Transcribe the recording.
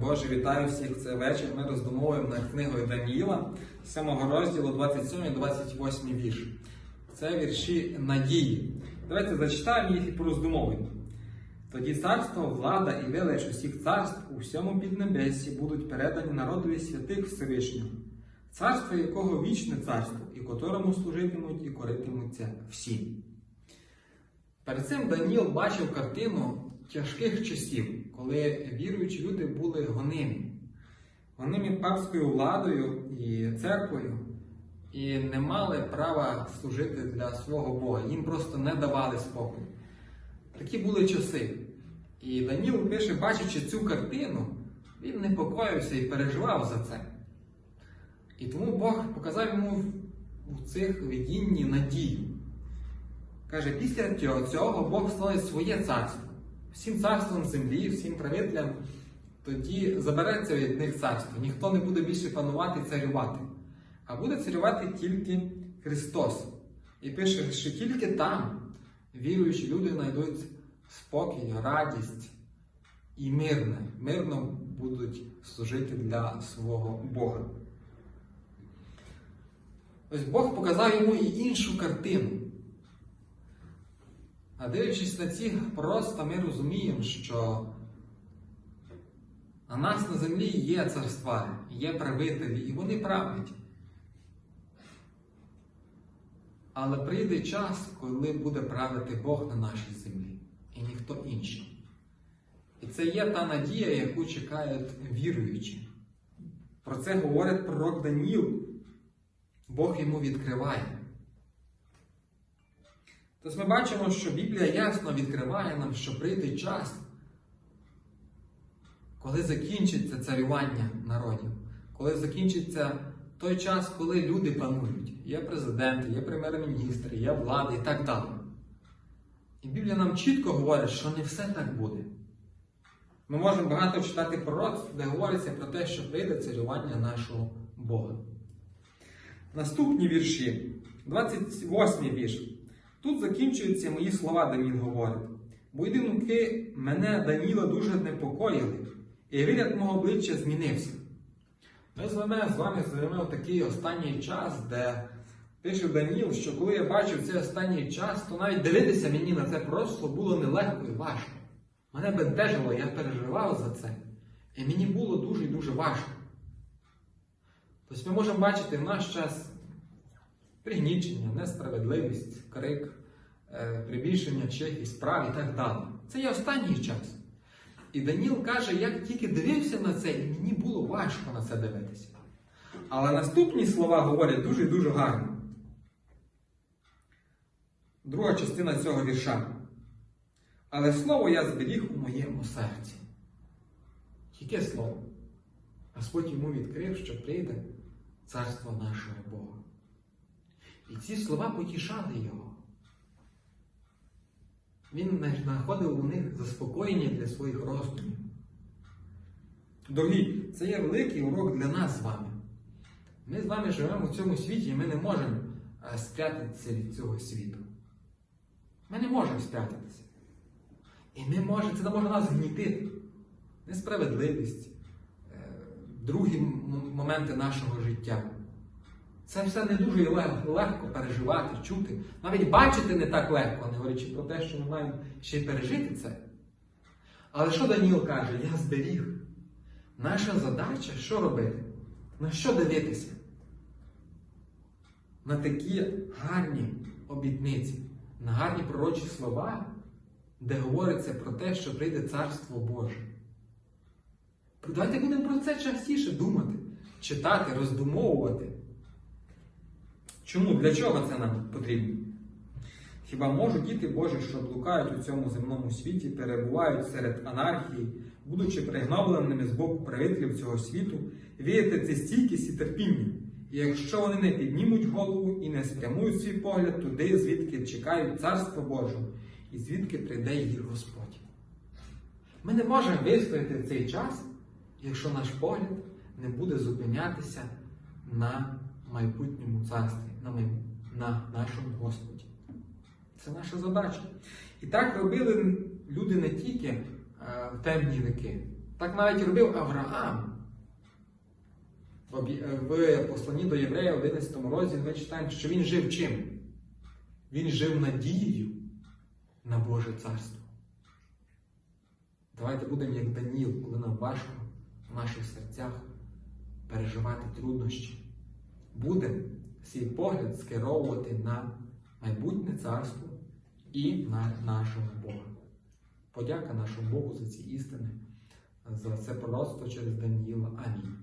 Божий, вітаю всіх. Це вечір. Ми роздумовуємо над книгою Даніїла, 7 розділу, 27-28 вірш. Це вірші надії. Давайте зачитаємо їх і пороздумовуємо. Тоді царство, влада і велич усіх царств у всьому піднебесі будуть передані народові святих Всевишнього, царство якого вічне царство, і котрому служитимуть і коритимуться всі. Перед цим Даніл бачив картину тяжких часів, коли віруючі люди були гонимі. Гонимі папською владою і церквою, і не мали права служити для свого Бога. Їм просто не давали спокою. Такі були часи. І Даніл пише, бачачи цю картину, він непокоївся і переживав за це. І тому Бог показав йому у цих видінні надію. Каже, після цього Бог створить своє царство. Всім царством землі, всім правителям, тоді забереться від них царство. Ніхто не буде більше панувати і царювати. А буде царювати тільки Христос. І пише, що тільки там віруючі люди знайдуть спокій, радість і мирне. Мирно будуть служити для свого Бога. Ось Бог показав йому і іншу картину. А дивлячись на ці пророцтва, ми розуміємо, що на нас на землі є царства, є правителі, і вони правлять. Але прийде час, коли буде правити Бог на нашій землі, і ніхто інший. І це є та надія, яку чекають віруючі. Про це говорить пророк Даніл. Бог йому відкриває. Тобто ми бачимо, що Біблія ясно відкриває нам, що прийде час, коли закінчиться царювання народів, коли закінчиться той час, коли люди панують. Є президенти, є прем'єр-міністри, є влада і так далі. І Біблія нам чітко говорить, що не все так буде. Ми можемо багато читати пророцтв, де говориться про те, що прийде царювання нашого Бога. Наступні вірші, 28 вірш. Тут закінчуються мої слова, Даніл говорить. Думки мене Даніла дуже непокоїли, і вигляд мого обличчя змінився. Ми з вами з вами живемо такий останній час, де пише Даніл, що коли я бачив цей останній час, то навіть дивитися мені на це просто було нелегко і важко. Мене бентежило, я переживав за це. І мені було дуже і дуже важко. Тобто ми можемо бачити в наш час пригнічення, несправедливість, крик, е, прибільшення чиїхось справ і так далі. Це є останній час. І Даніл каже, я тільки дивився на це, і мені було важко на це дивитися. Але наступні слова говорять дуже і дуже гарно. Друга частина цього вірша. Але слово я зберіг у моєму серці. Яке слово? Господь йому відкрив, що прийде царство нашого Бога. І ці слова потішали його. Він знаходив у них заспокоєння для своїх роздумів. Дорогі, це є великий урок для нас з вами. Ми з вами живемо в цьому світі і ми не можемо е, спрятатися від цього світу. Ми не можемо спрятатися. І ми можемо, це може нас гнітити. Несправедливість, е, другі моменти нашого життя. Це все не дуже легко переживати, чути. Навіть бачити не так легко, не говорячи про те, що ми маємо ще й пережити це. Але що Даніл каже? Я зберіг. Наша задача що робити? На що дивитися? На такі гарні обітниці, на гарні пророчі слова, де говориться про те, що прийде Царство Боже. Давайте будемо про це частіше думати, читати, роздумовувати. Чому? Для чого це нам потрібно? Хіба можуть діти Божі, що блукають у цьому земному світі, перебувають серед анархії, будучи пригнобленими з боку правителів цього світу, віяти це стійкість і терпіння? І якщо вони не піднімуть голову і не спрямують свій погляд туди, звідки чекають Царство Боже, і звідки прийде їх Господь. Ми не можемо вистояти цей час, якщо наш погляд не буде зупинятися на майбутньому царстві, на, май... на нашому Господі. Це наша задача. І так робили люди не тільки е, в темні віки, Так навіть робив Авраам. В обі- посланні до єврея 11 розділі ми читаємо, що він жив чим? Він жив надією на Боже царство. Давайте будемо як Даніл, коли нам важко в наших серцях переживати труднощі. Будемо свій погляд скеровувати на майбутнє царство і на нашого Бога. Подяка нашому Богу за ці істини, за це пророцтво через Даніїла. Амінь.